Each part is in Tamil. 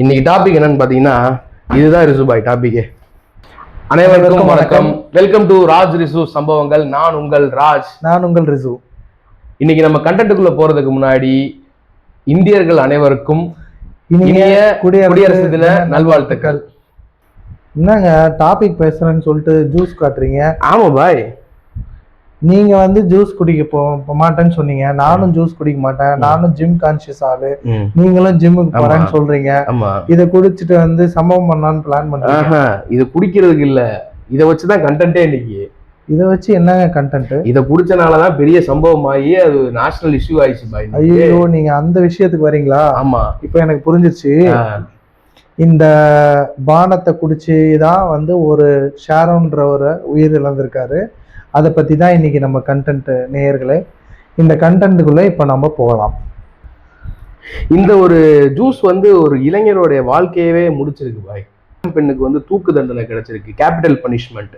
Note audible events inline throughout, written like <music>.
இன்னைக்கு டாபிக் என்னன்னு பாத்தீங்கன்னா இதுதான் ரிசுபாய் டாபிக் அனைவருக்கும் வணக்கம். வெல்கம் டு ராஜ் ரிசு சம்பவங்கள். நான் உங்கள் ராஜ். நான் உங்கள் ரிசு. இன்னைக்கு நம்ம கண்டென்ட்டுக்குள்ள போறதுக்கு முன்னாடி இந்தியர்கள் அனைவருக்கும் இனிய குடியரசு தின நல்வாழ்த்துக்கள். என்னங்க டாபிக் பேசுறேன்னு சொல்லிட்டு ஜூஸ் காட்டுறீங்க? ஆமா பாய். நீங்க வந்து ஜூஸ் குடிக்க போ மாட்டேன்னு சொன்னீங்க. நானும் ஜூஸ் குடிக்க மாட்டேன். நானும் ஜிம் கான்சியஸ் ஆளு. நீங்களும் ஜிம்முக்கு. போறேன்னு சொல்றீங்க. இத குடிச்சிட்டு வந்து சம்பவம் பண்ணலான்னு பிளான் பண்றீங்க இது குடிக்கிறதுக்கு இல்ல. இத வச்சுதான் கண்டென்ட்டே இன்னைக்கு. இத வச்சு என்னங்க கண்டென்ட் இத குடிச்சனாலதான் பெரிய சம்பவம் ஆகி அது நேஷனல் இஷ்யூ ஆயிடுச்சு பாய். ஐயோ நீங்க அந்த விஷயத்துக்கு வரீங்களா? ஆமா. இப்போ எனக்கு புரிஞ்சிருச்சு. இந்த பானத்தை குடிச்சு தான் வந்து ஒரு ஷாரோன்ற ஒரு உயிர் இழந்திருக்காரு. அதை பத்தி தான் இன்னைக்கு நம்ம கண்டென்ட் நேயர்களே. இந்த கண்டென்ட்டுக்குள்ள இப்போ நம்ம போகலாம். இந்த ஒரு ஜூஸ் வந்து ஒரு இளைஞருடைய வாழ்க்கையவே முடிச்சிருக்கு பாய். பெண்ணுக்கு வந்து தூக்கு தண்டனை கிடைச்சிருக்கு கேபிட்டல் பனிஷ்மெண்ட்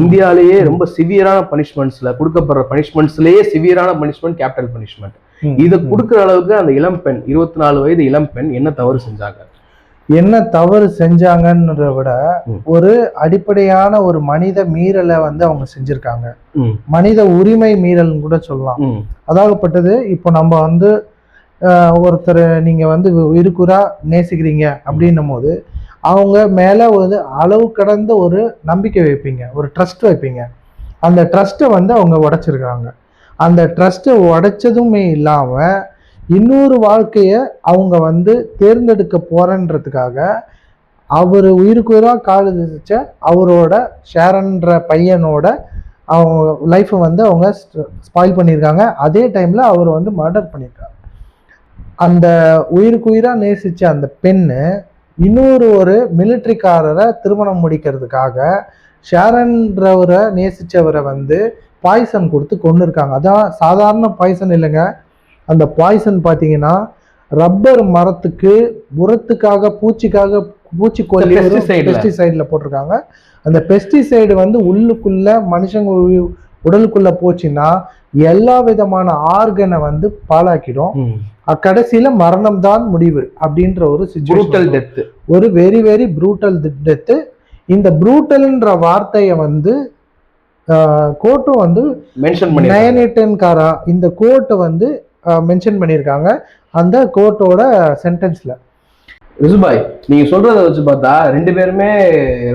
இந்தியாலேயே ரொம்ப சிவியரான பனிஷ்மெண்ட்ஸ்ல கொடுக்கப்படுற பனிஷ்மெண்ட்ஸ்லயே சிவியரான பனிஷ்மெண்ட் கேபிட்டல் பனிஷ்மெண்ட். இதை கொடுக்குற அளவுக்கு அந்த இளம் பெண் இருபத்தி நாலு வயது இளம் பெண் என்ன தவறு செஞ்சாங்க? என்ன தவறு செஞ்சாங்கன்றத விட. ஒரு அடிப்படையான ஒரு மனித மீறலை வந்து அவங்க செஞ்சிருக்காங்க. மனித உரிமை மீறல்னு கூட சொல்லலாம். அதாகப்பட்டது இப்போ நம்ம வந்து ஒருத்தர் நீங்க வந்து இருக்குறா நேசிக்கிறீங்க அப்படின்னும் போது அவங்க மேல ஒரு அளவு கடந்த ஒரு நம்பிக்கை வைப்பீங்க ஒரு ட்ரஸ்ட் வைப்பீங்க. அந்த ட்ரஸ்ட்டை வந்து அவங்க உடைச்சிருக்காங்க. அந்த ட்ரஸ்ட்டை உடைச்சதுமே இல்லாம இன்னொரு வாழ்க்கையை அவங்க வந்து தேர்ந்தெடுக்க போறன்றதுக்காக அவர் உயிருக்கு உயிராக கால் அவரோட ஷேரன்ற பையனோட அவங்க லைஃப்பை வந்து அவங்க ஸ்பாயில் பண்ணியிருக்காங்க. அதே டைமில் அவர் வந்து மர்டர் பண்ணியிருக்காங்க அந்த உயிருக்கு உயிராக நேசித்த அந்த பெண்ணு இன்னொரு ஒரு மிலிட்ரிக்காரரை திருமணம் முடிக்கிறதுக்காக ஷேரன்றவரை நேசித்தவரை வந்து பாய்சன் கொடுத்து கொண்டு இருக்காங்க அதான் சாதாரண பாய்சன் இல்லைங்க. அந்த பாய்சன் பார்த்தீங்கன்னா ரப்பர் மரத்துக்கு உரத்துக்காக பூச்சிக்காக பூச்சிக்கொல்லி. பெஸ்டிசைடில் போட்டிருக்காங்க. அந்த பெஸ்டிசைடு வந்து உள்ளுக்குள்ள மனுஷங்க உடலுக்குள்ள போச்சுன்னா எல்லா விதமான ஆர்கனை வந்து பாழாக்கிடும். கடைசியில மரணம் தான் முடிவு அப்படின்ற ஒரு சுச்சுவேஷன் death. ஒரு வெரி வெரி ப்ரூட்டல் டெத்து இந்த ப்ரூட்டல்ன்ற வார்த்தையை வந்து கோர்ட்டும் வந்து மென்ஷன் பண்ணி நயனேட்டன்காரா இந்த கோர்ட்டை வந்து மென்ஷன் பண்ணியிருக்காங்க. அந்த கோர்ட்டோட சென்டென்ஸ்ல ரிசுபாய் நீங்க சொல்றத வச்சு பார்த்தா ரெண்டு பேருமே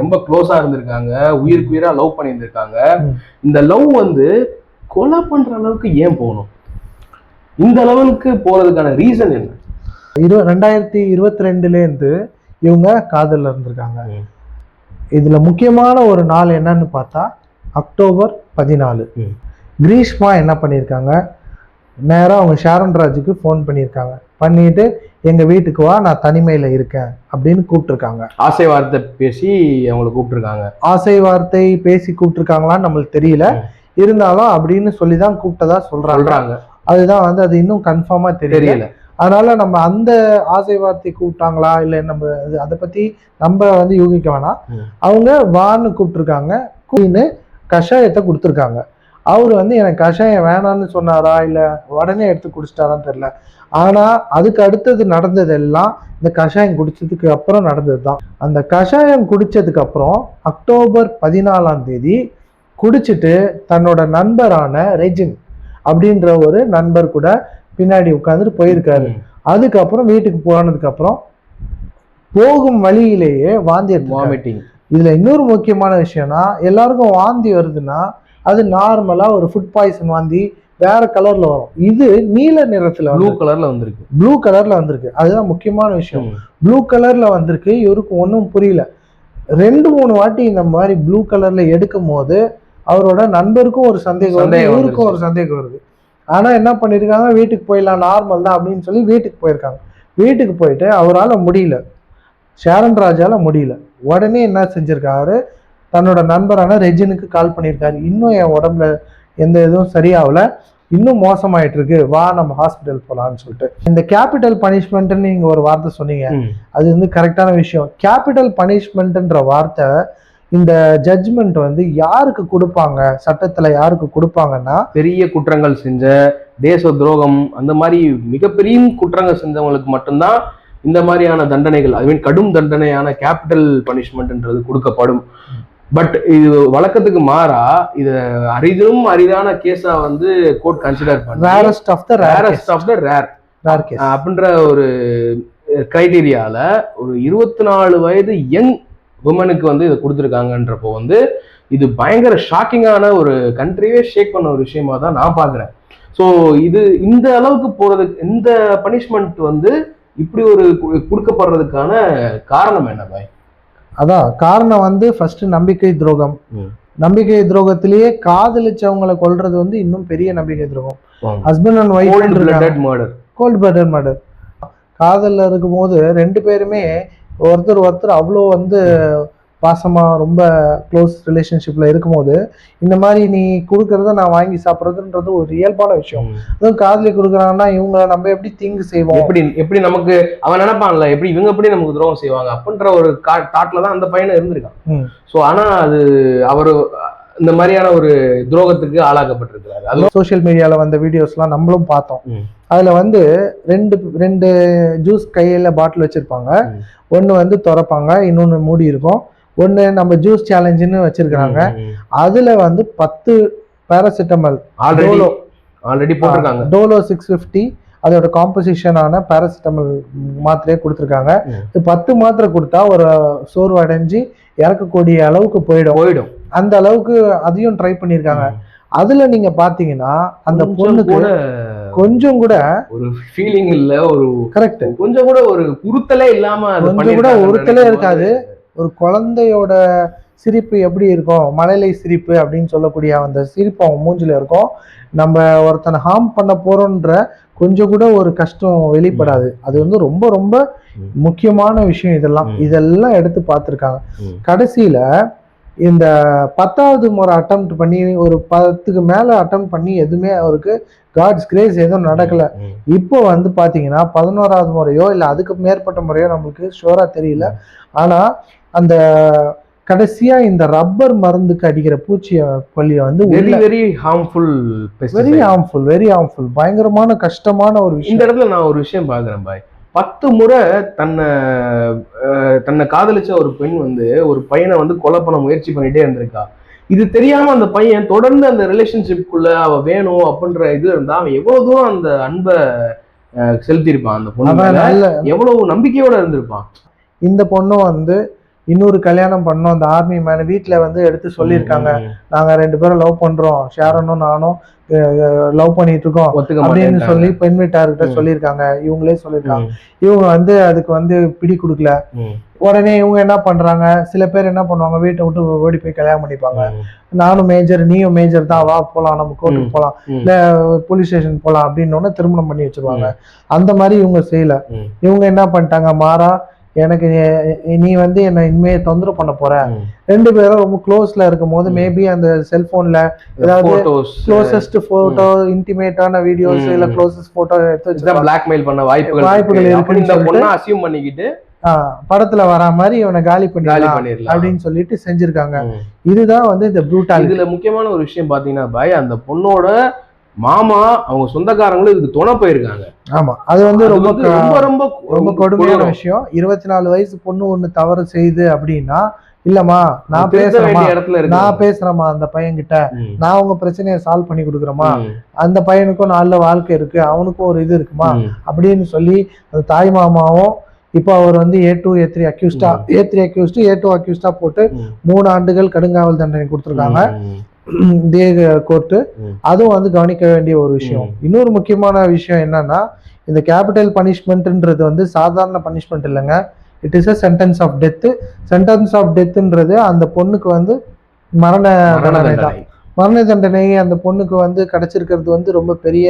ரொம்ப க்ளோஸா இருந்திருக்காங்க. உயிருக்கு உயிரா லவ் பண்ணியிருந்திருக்காங்க. இந்த லவ் வந்து கொலை பண்ற அளவுக்கு ஏன் போகணும்? இந்த லெவலுக்கு போறதுக்கான ரீசன் என்ன? இரு ரெண்டாயிரத்தி இருபத்தி ரெண்டுலேருந்து இவங்க காதல்ல இருந்திருக்காங்க. இதுல முக்கியமான ஒரு நாள் என்னன்னு பார்த்தா அக்டோபர் பதினாலு. கிரீஷ்மா என்ன பண்ணியிருக்காங்க? நேரா அவங்க ஷாரன் ராஜுக்கு ஃபோன் பண்ணியிருக்காங்க. பண்ணிட்டு எங்க வீட்டுக்கு வா நான் தனிமையில இருக்கேன் அப்படின்னு கூப்பிட்டுருக்காங்க. ஆசை வார்த்தை பேசி அவங்கள கூப்பிட்டுருக்காங்க. ஆசை வார்த்தை பேசி கூப்பிட்டுருக்காங்களான்னு நம்மளுக்கு தெரியல. இருந்தாலும் அப்படின்னு சொல்லி தான் கூப்பிட்டதா சொல்றாங்க. சொல்றாங்க. அதுதான் வந்து அது இன்னும் கன்ஃபார்மா தெரியல. அதனால நம்ம அந்த ஆசை வார்த்தை கூப்பிட்டாங்களா இல்லை நம்ம அது- பத்தி நம்ம வந்து யூகிக்க வேணாம். அவங்க வான்னு கூப்பிட்டுருக்காங்க. கூப்பின்னு கஷாயத்தை கொடுத்துருக்காங்க. அவர் வந்து எனக்கு கஷாயம் வேணான்னு சொன்னாரா? இல்லை உடனே எடுத்து குடிச்சிட்டாரான்னு தெரியல. ஆனா அதுக்கு அடுத்தது நடந்ததெல்லாம் இந்த கஷாயம் குடிச்சதுக்கு அப்புறம் நடந்தது தான் அந்த கஷாயம் குடிச்சதுக்கு அப்புறம் அக்டோபர் பதினாலாம் தேதி குடிச்சிட்டு தன்னோட நண்பரான ரெஜின் அப்படின்ற ஒரு நண்பர் கூட பின்னாடி உட்காந்துட்டு போயிருக்காரு. அதுக்கப்புறம் வீட்டுக்கு போனதுக்கு அப்புறம் போகும் வழியிலேயே வாந்தி வாமிட்டிங் இதுல இன்னொரு முக்கியமான விஷயம்னா எல்லாருக்கும் வாந்தி வருதுன்னா அது நார்மலா ஒரு ஃபுட் பாய்சன் வாந்தி வேற கலர்ல வரும். இது நீல நிறத்துல ப்ளூ கலர்ல வந்திருக்கு. ப்ளூ கலர்ல வந்திருக்கு. அதுதான் முக்கியமான விஷயம். ப்ளூ கலர்ல வந்திருக்கு. இவருக்கு ஒன்றும் புரியல. ரெண்டு மூணு வாட்டி இந்த மாதிரி ப்ளூ கலர்ல எடுக்கும் போது அவரோட நண்பருக்கும் ஒரு சந்தேகம் வருது இவருக்கும் ஒரு சந்தேகம் வருது. ஆனா என்ன பண்ணிருக்காங்க? வீட்டுக்கு போயிடலாம் நார்மல் தான் அப்படின்னு சொல்லி வீட்டுக்கு போயிருக்காங்க. வீட்டுக்கு போயிட்டு அவரால முடியல. ஷாரன் ராஜால முடியல. உடனே என்ன செஞ்சிருக்காரு? தன்னோட நண்பரான ரெஜினுக்கு கால் பண்ணியிருக்காரு. இன்னும் என் உடம்புல எந்த இதுவும் சரியாகல. இன்னும் மோசமாயிட்டு இருக்கு வா நம்ம ஹாஸ்பிட்டல் போலாம்னு சொல்லிட்டு. இந்த கேபிட்டல் பனிஷ்மெண்ட்னு நீங்க ஒரு வார்த்தை சொன்னீங்க. அது வந்து கரெக்டான விஷயம். கேபிட்டல் பனிஷ்மெண்ட்ன்ற வார்த்தை இந்த ஜட்ஜ்மெண்ட் வந்து யாருக்கு கொடுப்பாங்க? சட்டத்துல யாருக்கு கொடுப்பாங்கன்னா பெரிய குற்றங்கள் செஞ்ச தேச துரோகம் அந்த மாதிரி மிகப்பெரிய குற்றங்கள் செஞ்சவங்களுக்கு மட்டும்தான் இந்த மாதிரியான தண்டனைகள் ஐ மீன் கடும் தண்டனையான கேபிட்டல் பனிஷ்மெண்ட்ன்றது கொடுக்கப்படும். பட் இது வழக்கத்துக்கு மாறா இது அரிதிலும் அரிதான கேஸா வந்து கோர்ட் கன்சிடர் பண்ணி rarest of the rare rarest of the rare rare case அப்படின்ற ஒரு கிரைட்டீரியால ஒரு இருபத்தி நாலு வயது யங் உமனுக்கு வந்து இதை கொடுத்துருக்காங்கன்றப்போ வந்து இது பயங்கர ஷாக்கிங்கான ஒரு கண்ட்ரியே ஷேக் பண்ண ஒரு விஷயமா தான் நான் பார்க்குறேன். ஸோ இது இந்த அளவுக்கு போறதுக்கு இந்த பனிஷ்மெண்ட் வந்து இப்படி ஒரு கொடுக்கப்படுறதுக்கான காரணம் என்ன பாய்? அதான் காரணம் வந்து ஃபர்ஸ்ட் நம்பிக்கை துரோகம். நம்பிக்கை துரோகத்திலேயே காதலிச்சவங்களை கொல்றது வந்து இன்னும் பெரிய நம்பிக்கை துரோகம். Husband and wife murder cold blooded murder காதல்ல இருக்கும்போது ரெண்டு பேருமே ஒருத்தர் ஒருத்தர் அவ்வளோ வந்து பாசமா ரொம்ப க்ளோஸ் ரிலேஷன்ஷிப்ல இருக்கும்போது இந்த மாதிரி நீ கொடுக்கறத நான் வாங்கி சாப்பிட்றதுன்றது ஒரு இயல்பான விஷயம். அதுவும் காதலி கொடுக்குறாங்கன்னா இவங்களை நம்ம எப்படி தீங்கு செய்வோம்? எப்படி எப்படி நமக்கு அவன் நினைப்பான்ல எப்படி இவங்க எப்படி நமக்கு துரோகம் செய்வாங்க? அப்படின்ற ஒரு தாட்ல தான் அந்த பையனை இருந்திருக்கான். ஸோ ஆனா அது அவர் இந்த மாதிரியான ஒரு துரோகத்துக்கு ஆளாக்கப்பட்டிருக்கிறாரு. அது சோஷியல் மீடியால வந்த வீடியோஸ்லாம் நம்மளும் பார்த்தோம். அதுல வந்து ரெண்டு ரெண்டு ஜூஸ் கையில பாட்டில் வச்சிருப்பாங்க. ம். ஒன்னு வந்து திறப்பாங்க இன்னொன்னு மூடி இருக்கும் ஒன்னு நம்ம ஜூஸ் சேலஞ்சுன்னு வச்சிருக்கிறாங்க. அதுல வந்து பத்து பேராசிட்டமல் ஆல்ரெடி டோலோ ஆல்ரெடி போட்டிருக்காங்க. டோலோ சிக்ஸ் ஃபிஃப்டி அதோட காம்போசிஷனான பேராசிட்டமல் மாத்திரையை கொடுத்துருக்காங்க. இது பத்து மாத்திரை கொடுத்தா ஒரு சோர்வு அடைஞ்சு இறக்கக்கூடிய அளவுக்கு போயிடும். போயிடும். அந்த அளவுக்கு அதையும் ட்ரை பண்ணியிருக்காங்க. அதுல நீங்க பாத்தீங்கன்னா அந்த பொண்ணுக்கு கூட கொஞ்சம் கூட ஒரு ஃபீலிங் இல்ல ஒரு கரெக்ட் கொஞ்சம் கூட ஒரு உறுத்தலே இல்லாம கொஞ்சம் கூட உறுத்தலே இருக்காது. ஒரு குழந்தையோட சிரிப்பு எப்படி இருக்கும்? மழலை சிரிப்பு அப்படின்னு சொல்லக்கூடிய அந்த சிரிப்பு அவங்க மூஞ்சில இருக்கும். நம்ம ஒருத்தனை ஹார்ம் பண்ண போறோன்ற கொஞ்சம் கூட ஒரு கஷ்டம் வெளிப்படாது. அது வந்து ரொம்ப ரொம்ப. முக்கியமான விஷயம் இதெல்லாம். இதெல்லாம் எடுத்து பார்த்துருக்காங்க. கடைசியில இந்த பத்தாவது முறை அட்டம் பண்ணி ஒரு பத்துக்கு மேல அட்டம் பண்ணி எதுவுமே அவருக்கு காட்ஸ் கிரேஸ் எதுவும் நடக்கல. இப்போ வந்து பாத்தீங்கன்னா பதினோராவது முறையோ இல்ல அதுக்கு மேற்பட்ட முறையோ நம்மளுக்கு ஷோரா தெரியல. ஆனா அந்த கடைசியா இந்த ரப்பர் மருந்துக்கு அடிக்கிற பூச்சிய கொல்லிய வந்து very very harmful very harmful very harmful பயங்கரமான கஷ்டமான ஒரு இந்த விஷயம் இடத்துல நான் ஒரு விஷயம் பாக்குறேன் பாய். பத்து முறை தன்னை தன்னை காதலிச்ச ஒரு பெண் வந்து ஒரு பையனை வந்து கொலை பண்ண முயற்சி பண்ணிட்டே இருந்திருக்கா. இது தெரியாம அந்த பையன் தொடர்ந்து அந்த ரிலேஷன்ஷிப்குள்ள அவ வேணும் அப்படின்ற இது இருந்தா அவன் எவ்வளவு தூரம் அந்த அன்பை செலுத்தியிருப்பான் அந்த பொண்ணு எவ்வளவு நம்பிக்கையோட இருந்திருப்பான்? இந்த பொண்ணும் வந்து இன்னொரு கல்யாணம் பண்ணோம். அந்த ஆர்மி மேன் வீட்ல வந்து எடுத்து சொல்லியிருக்காங்க. ம், நாங்க ரெண்டு பேரும் லவ் பண்றோம். ஷாரனும் நானும் லவ் பண்ணிட்டு இருக்கோம் அப்படின்னு. சொல்லி பெண் வீட்டார்கிட்ட. சொல்லியிருக்காங்க. இவங்களே சொல்லியிருக்காங்க. இவங்க வந்து அதுக்கு வந்து பிடி கொடுக்கல. உடனே இவங்க என்ன பண்றாங்க? சில பேர் என்ன பண்ணுவாங்க? வீட்டை விட்டு ஓடி போய் கல்யாணம் பண்ணிப்பாங்க. நானும் மேஜர் நீயும் மேஜர் தான். வா போலாம். நம்ம கோர்ட்டுக்கு ம். போலாம். ம். இல்ல போலீஸ் ஸ்டேஷன் போலாம். அப்படின்னு திருமணம் பண்ணி வச்சிருவாங்க. அந்த மாதிரி இவங்க செய்யல. இவங்க என்ன பண்ணிட்டாங்க? மாறா எனக்கு நீ- வந்து என்ன இனிமே தொந்தரவு பண்ண போற. ரெண்டு பேரும் ரொம்ப க்ளோஸ்ல இருக்கும் போது. மேபி அந்த செல்போன்ல ஏதாவது க்ளோசஸ்ட் போட்டோ இன்டிமேட்டான வீடியோஸ். இல்ல க்ளோசஸ்ட் போட்டோ எடுத்து வச்சிருக்காங்க blackmail பண்ண வாய்ப்புகள் வாய்ப்புகள் இருக்கு. இந்த பொண்ணை assume பண்ணிக்கிட்டு படத்துல வரா மாதிரி இவனை காலி பண்ணிடலாம் அப்படின்னு சொல்லிட்டு செஞ்சிருக்காங்க. இதுதான் வந்து இந்த ப்ரூட்டாலிட்டி இதுல முக்கியமான ஒரு விஷயம் பாத்தீங்கன்னா பாய் அந்த பொண்ணோட மாமா அவங்க சொந்தக்காரங்களும் இதுக்கு துணை போயிருக்காங்க ஆமா அது வந்து ரொம்ப ரொம்ப ரொம்ப ரொம்ப கொடுமையான. விஷயம் இருபத்தி நாலு வயசு பொண்ணு ஒண்ணு தவறு செய்யுது அப்படின்னா இல்லம்மா நான் வேண்டிய இடத்துல நான் பேசுறேம்மா அந்த பையன்கிட்ட. நான் உங்க பிரச்சனையை சால்வ் பண்ணி கொடுக்குறேம்மா ம். அந்த பையனுக்கும் நல்ல வாழ்க்கை இருக்கு அவனுக்கும் ஒரு இது இருக்குமா. அப்படின்னு சொல்லி அந்த தாய் மாமாவும் இப்போ அவர் வந்து A two A three அக்யூஸ்டா. A three accused A two அக்யூஸ்டா போட்டு. மூணு ஆண்டுகள் கடுங்காவல் தண்டனை கொடுத்துருக்காங்க. <clears throat> இதே கோர்ட்டு. அதுவும் வந்து கவனிக்க வேண்டிய ஒரு விஷயம். இன்னொரு முக்கியமான விஷயம் என்னன்னா இந்த கேபிட்டல் பனிஷ்மெண்ட்ன்றது வந்து சாதாரண பனிஷ்மெண்ட் இல்லைங்க it is a sentence of death sentence of டெத்துன்றது அந்த பொண்ணுக்கு வந்து மரண தண்டனை தான். மரண தண்டனை அந்த பொண்ணுக்கு வந்து கிடைச்சிருக்கிறது வந்து ரொம்ப பெரிய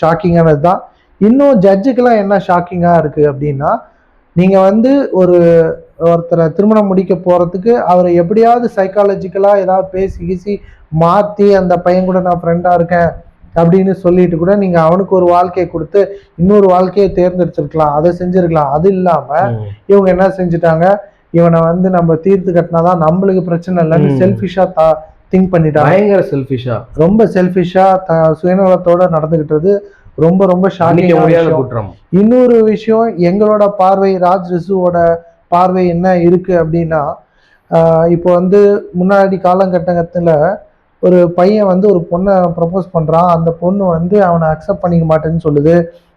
ஷாக்கிங்கானது தான் இன்னும் ஜட்ஜுக்கெல்லாம் என்ன ஷாக்கிங்காக இருக்கு அப்படின்னா நீங்க வந்து ஒரு ஒருத்தரை திருமணம் முடிக்க போறதுக்கு அவரை எப்படியாவது சைக்காலஜிக்கலா ஏதாவது பேசி கீசி மாத்தி அந்த பையன் கூட நான் ஃப்ரெண்டா இருக்கேன் அப்படின்னு சொல்லிட்டு கூட நீங்க அவனுக்கு ஒரு வாழ்க்கையை கொடுத்து இன்னொரு வாழ்க்கையை தேர்ந்தெடுத்திருக்கலாம். அதை செஞ்சிருக்கலாம். அது இல்லாம ம். இவங்க என்ன செஞ்சுட்டாங்க? இவனை வந்து நம்ம தீர்த்து கட்டினாதான் நம்மளுக்கு பிரச்சனை இல்லைன்னு ம். செல்ஃபிஷா திங்க் பண்ணிட்டாங்க. பயங்கர செல்ஃபிஷா ரொம்ப செல்ஃபிஷா த சுயநலத்தோட நடந்துகிட்டது. ரொம்ப ரொம்ப ஷாக்கிங் இன்னொரு விஷயம் எங்களோட பார்வை ராஜ் ரிசுவோட பார்வை என்ன இருக்கு அப்படின்னா இப்போ வந்து முன்னாடி காலகட்டத்தில் ஒரு பையன் வந்து ஒரு பொண்ணை ப்ரப்போஸ் பண்றான். அந்த பொண்ணு வந்து அவனை அக்செப்ட் பண்ணிக்க மாட்டேன்னு சொல்லுது.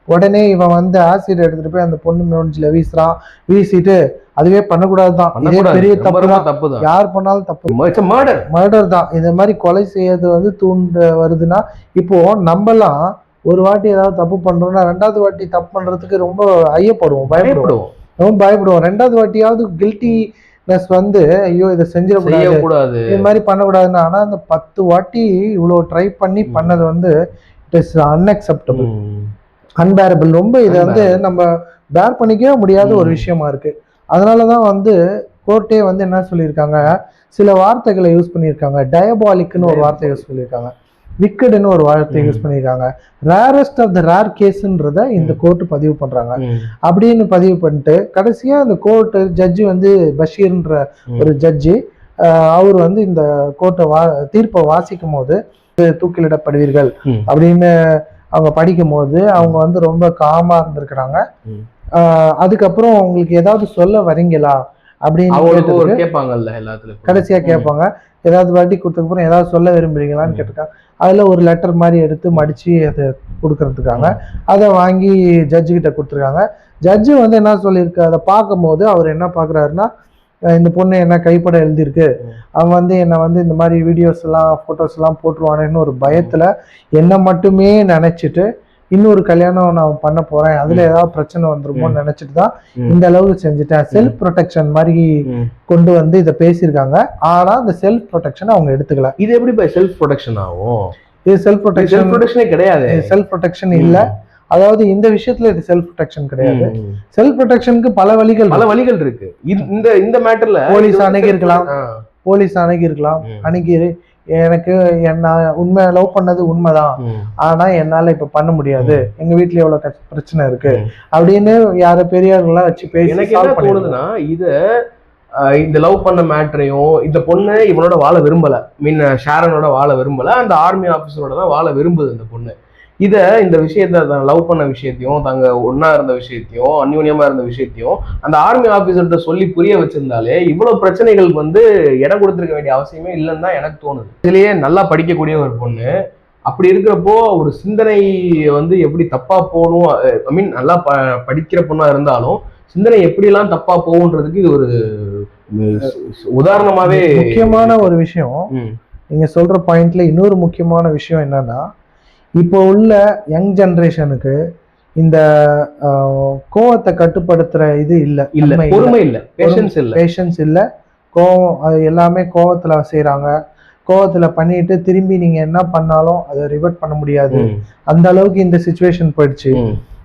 உடனே இவன் வந்து ஆசிட் எடுத்துட்டு போய் அந்த பொண்ணு மூஞ்சில வீசுறான். வீசிட்டு அதுவே பண்ணக்கூடாது தான் இதே. பெரிய தப்பு தான் தப்பு தான் யார் பண்ணாலும் தப்பு. மர்டர் மர்டர் தான். இந்த மாதிரி கொலை செய்யறது வந்து தூண்டு வருதுன்னா இப்போ நம்மலாம் ஒரு வாட்டி ஏதாவது தப்பு பண்றோம்னா ரெண்டாவது வாட்டி தப்பு பண்றதுக்கு ரொம்ப ஐயப்படுவோம் பயப்படுவோம். ரொம்ப பயப்படுவோம். ரெண்டாவது வாட்டியாவது கில்ட்டினஸ் வந்து ஐயோ இதை செஞ்சிடக்கூடாது. இது மாதிரி பண்ணக்கூடாதுன்னா. ஆனா அந்த பத்து வாட்டி இவ்வளவு ட்ரை பண்ணி. பண்ணது வந்து இட் இஸ் அன்அக்செப்டபிள். அன்பேரபிள் ரொம்ப இதை வந்து நம்ம பேர் பண்ணிக்கவே முடியாத ஒரு. விஷயமா இருக்கு. அதனால தான் வந்து கோர்ட்டே வந்து என்ன சொல்லியிருக்காங்க சில வார்த்தைகளை யூஸ் பண்ணியிருக்காங்க. டயபாலிக்னு ஒரு வார்த்தை யூஸ் பண்ணியிருக்காங்க. விக்கெடுன்னு ஒரு வார்த்தை. யூஸ் பண்ணியிருக்காங்க ரேரஸ்ட் ஆஃப் த ரேர் கேஸ்ன்றத இந்த கோர்ட் பதிவு பண்றாங்க ம். அப்படின்னு பதிவு பண்ணிட்டு கடைசியா இந்த கோர்ட்டு ஜட்ஜி வந்து பஷீர்ன்ற. ஒரு ஜட்ஜி அவர் வந்து இந்த கோர்ட்டை வா தீர்ப்பை வாசிக்கும் போது தூக்கிலிடப்படுவீர்கள். அப்படின்னு அவங்க படிக்கும் போது அவங்க வந்து ரொம்ப காமா இருந்திருக்கிறாங்க அதுக்கப்புறம் உங்களுக்கு ஏதாவது சொல்ல வரீங்களா அப்படின்னு கேட்பாங்கல்ல எல்லாத்துலயும். கடைசியா கேட்பாங்க. ஏதாவது வாட்டி கொடுத்ததுக்கப்புறம் ஏதாவது சொல்ல விரும்புறீங்களான்னு. கேட்டிருக்காங்க. அதுல ஒரு லெட்டர் மாதிரி எடுத்து மடிச்சு அதை கொடுக்கறதுக்காங்க அதை வாங்கி ஜட்ஜு கிட்ட கொடுத்துருக்காங்க. ஜட்ஜு வந்து என்ன சொல்லியிருக்கு? அதை பார்க்கும்போது அவர் என்ன பார்க்குறாருன்னா இந்த பொண்ணு என்ன கைப்பட எழுதியிருக்கு. அவன் வந்து என்னை வந்து இந்த மாதிரி வீடியோஸ் எல்லாம் ஃபோட்டோஸ் எல்லாம் போட்டுருவானேன்னு ஒரு பயத்துல என்னை மட்டுமே நினைச்சிட்டு இன்னொரு கல்யாணம் நான் பண்ண போறேன். அதுல ஏதாவது பிரச்சனை வந்துருமோன்னு நினைச்சிட்டு தான். இந்த அளவுக்கு செஞ்சுட்டேன். செல்ஃப் ப்ரொடெக்ஷன் மாதிரி. கொண்டு வந்து இதை பேசியிருக்காங்க. ஆனா இந்த செல்ஃப் ப்ரொடெக்ஷன் அவங்க எடுத்துக்கல. இது எப்படி பை செல்ஃப் ப்ரொடெக்ஷன் ஆகும்? இது செல்ஃப் ப்ரொடெக்ஷன் ப்ரொடெக்ஷனே கிடையாது. செல்ஃப் ப்ரொடெக்ஷன் இல்ல. அதாவது இந்த விஷயத்துல இது செல்ஃப் ப்ரொடெக்ஷன் கிடையாது. செல்ஃப் ப்ரொடெக்ஷனுக்கு பல வழிகள் பல வழிகள் இருக்கு. இந்த இந்த மேட்டர்ல போலீஸ் அணுகி இருக்கலாம். போலீஸ் அணுகி இருக்கலாம். அணுகி எனக்கு என்ன உண்மை லவ் பண்ணது உண்மைதான். ஆனா என்னால இப்ப பண்ண முடியாது. எங்க வீட்ல எவ்வளவு பிரச்சனை இருக்கு. அப்படின்னு யார பெரியார்கள்லாம் வச்சு பேசி எனக்கு என்ன. தோணுதுன்னா இத இந்த லவ் பண்ண மேட்டரையும் இந்த பொண்ணு இவனோட வாழ விரும்பல. மீன் ஷாரனோட வாழ விரும்பல. அந்த ஆர்மி ஆபீசரோட தான் வாழ விரும்புது இந்த பொண்ணு. இத இந்த விஷயத்த தான் லவ் பண்ண விஷயத்தையும் தாங்க ஒண்ணா இருந்த விஷயத்தையும் அந்யூன்யமா இருந்த விஷயத்தையும் அந்த ஆர்மி ஆபீசர்கிட்ட சொல்லி புரிய வச்சிருந்தாலே இவ்வளவு பிரச்சனைகளுக்கு வந்து இடம் கொடுத்திருக்க வேண்டிய அவசியமே இல்லைன்னு தான் எனக்கு தோணுது. இதுலயே நல்லா படிக்கக்கூடிய ஒரு பொண்ணு அப்படி இருக்கிறப்போ ஒரு சிந்தனை வந்து எப்படி தப்பா போகணும் ஐ மீன் நல்லா ப படிக்கிற பொண்ணா இருந்தாலும் சிந்தனை எப்படிலாம் தப்பா போகுன்றதுக்கு இது ஒரு உதாரணமாவே முக்கியமான ஒரு விஷயம் நீங்க சொல்ற பாயிண்ட்ல இன்னொரு முக்கியமான விஷயம் என்னன்னா இப்போ உள்ள யங் ஜெனரேஷனுக்கு இந்த கோவத்தை கட்டுப்படுத்துற இது இல்ல. இல்ல பொறுமை இல்ல. பேஷன்ஸ் இல்ல. பேஷன்ஸ் இல்ல. கோவம் அது எல்லாமே கோவத்துல செய்றாங்க. கோவத்துல பண்ணிட்டு திரும்பி நீங்க என்ன பண்ணாலும் அதை ரிவர்ட் பண்ண முடியாது. அந்த அளவுக்கு இந்த சுச்சுவேஷன் போயிடுச்சு.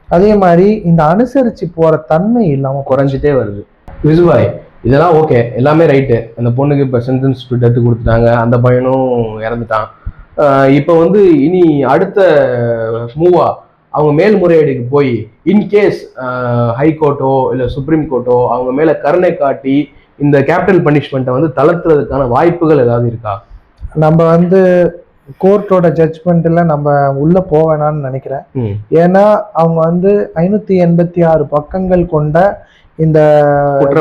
அதே மாதிரி இந்த அனுசரிச்சு போற தன்மை இல்லாம போச்சு. குறைஞ்சிட்டே வருது. விசுபாய் இதெல்லாம் ஓகே எல்லாமே ரைட்டு அந்த பொண்ணுக்கு இப்போ சென்டென்ஸ் டெத்து கொடுத்துட்டாங்க. அந்த பையனும் இறந்துட்டான். இப்போ வந்து இனி அடுத்த மூவா அவங்க மேல்முறையீடுக்கு போய் இன்கேஸ் ஹை கோர்ட்டோ இல்லை சுப்ரீம் கோர்ட்டோ அவங்க மேலே கருணை காட்டி இந்த கேபிட்டல் பனிஷ்மெண்ட்டை வந்து தளர்த்துறதுக்கான வாய்ப்புகள் ஏதாவது இருக்கா? நம்ம வந்து கோர்ட்டோட ஜட்ஜ்மெண்ட்ல நம்ம உள்ள போக வேணாம்னு நினைக்கிறேன். ஏன்னா அவங்க வந்து ஐநூத்தி எண்பத்தி ஆறு பக்கங்கள் கொண்ட இந்த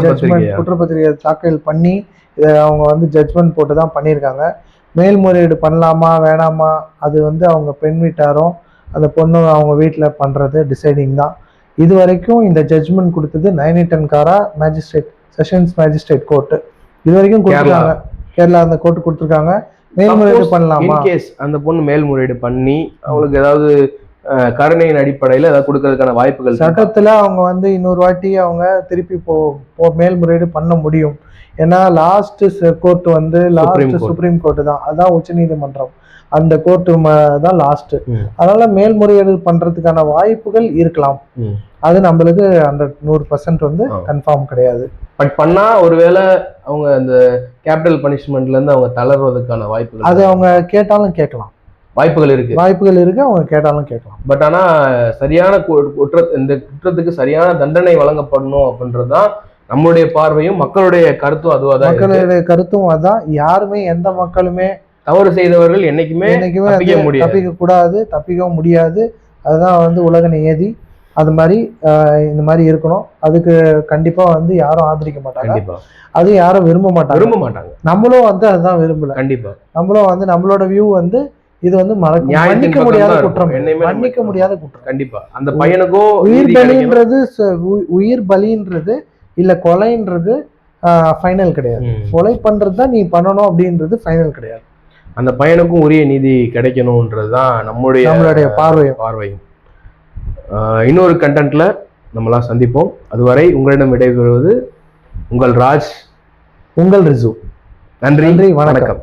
judgment- குற்றப்பத்திரிகை தாக்கல் பண்ணி இதை அவங்க வந்து ஜட்ஜ்மெண்ட் போட்டு தான் பண்ணியிருக்காங்க. மேல்முறையீடு பண்ணலாமா வேணாமா? அது வந்து அவங்க பெண் வீட்டாரும் அந்த பொண்ணு அவங்க வீட்டில் பண்றது டிசைடிங் தான். இது வரைக்கும் இந்த ஜட்ஜ்மெண்ட் கொடுத்தது நைனிட்டன் காரா மேஜிஸ்ட்ரேட் செஷன்ஸ் மேஜிஸ்ட்ரேட் கோர்ட்டு இது வரைக்கும் கொடுத்துருக்காங்க. கேரளா அந்த கோர்ட்டு கொடுத்துருக்காங்க. மேல்முறையீடு பண்ணலாமா? இன்கேஸ் அந்த பொண்ணு மேல்முறையீடு பண்ணி அவங்களுக்கு ஏதாவது கருணையின் அடிப்படையில் ஏதாவது கொடுக்கறதுக்கான வாய்ப்புகள்? சட்டத்துல அவங்க வந்து இன்னொரு வாட்டி அவங்க திருப்பி போ போ மேல்முறையீடு பண்ண முடியும் ஏன்னா லாஸ்ட் கோர்ட் வந்து லாஸ்ட். சுப்ரீம் கோர்ட் தான் அதான் உச்சநீதிமன்றம் அந்த கோர்ட்டு தான் லாஸ்ட். அதனால மேல்முறையீடு பண்றதுக்கான வாய்ப்புகள் இருக்கலாம். அது நம்மளுக்கு ஹண்ட்ரட் நூறு பர்சன்ட் வந்து. கன்ஃபார்ம் கிடையாது பட் பண்ணா ஒருவேளை அவங்க அந்த கேபிட்டல் பனிஷ்மெண்ட்ல இருந்து அவங்க தளர்வதற்கான வாய்ப்புகள் அது அவங்க கேட்டாலும் கேட்கலாம் வாய்ப்புகள் இருக்கு. வாய்ப்புகள் இருக்கு அவங்க கேட்டாலும் கேட்கலாம். பட் ஆனா சரியான குற்ற இந்த குற்றத்துக்கு சரியான தண்டனை வழங்கப்படணும் அப்படின்றதுதான் நம்மளுடைய பார்வையும் மக்களுடைய கருத்தும் அதுவா தான். மக்களுடைய கருத்தும் அதான். யாருமே எந்த மக்களுமே தவறு செய்தவர்கள் என்னைக்குமே என்னைக்குமே தப்பிக்க முடியாது. தப்பிக்க கூடாது தப்பிக்கவும் முடியாது. அதுதான் வந்து உலக நியதி. அது மாதிரி இந்த மாதிரி இருக்கணும். அதுக்கு கண்டிப்பா வந்து யாரும் ஆதரிக்க மாட்டாங்க. அது யாரும் விரும்ப மாட்டாங்க. விரும்ப மாட்டாங்க. நம்மளும் வந்து அதுதான் விரும்பல. கண்டிப்பா. நம்மளும் வந்து நம்மளோட வியூ வந்து இது வந்து மன்னிக்க முடியாத தான். குற்றம். மன்னிக்க முடியாத குற்றம். கண்டிப்பா. அந்த பையனுக்கும் உயிர். பலின்றது உயிர் பலின்றது இல்ல கொலைன்றது ஃபைனல் கிடையாது. கொலை பண்றது தான் நீ பண்ணணும் அப்படின்றது ஃபைனல் கிடையாது. அந்த பையனுக்கும் உரிய நீதி கிடைக்கணும்ன்றதுதான் நம்முடைய நம்மளுடைய பார்வையும். பார்வையும். இன்னொரு கண்டென்ட்ல நம்மளாம் சந்திப்போம். அதுவரை உங்களிடம் விடைபெறுவது உங்கள் ராஜ். உங்கள் ரிசு நன்றி. வணக்கம்.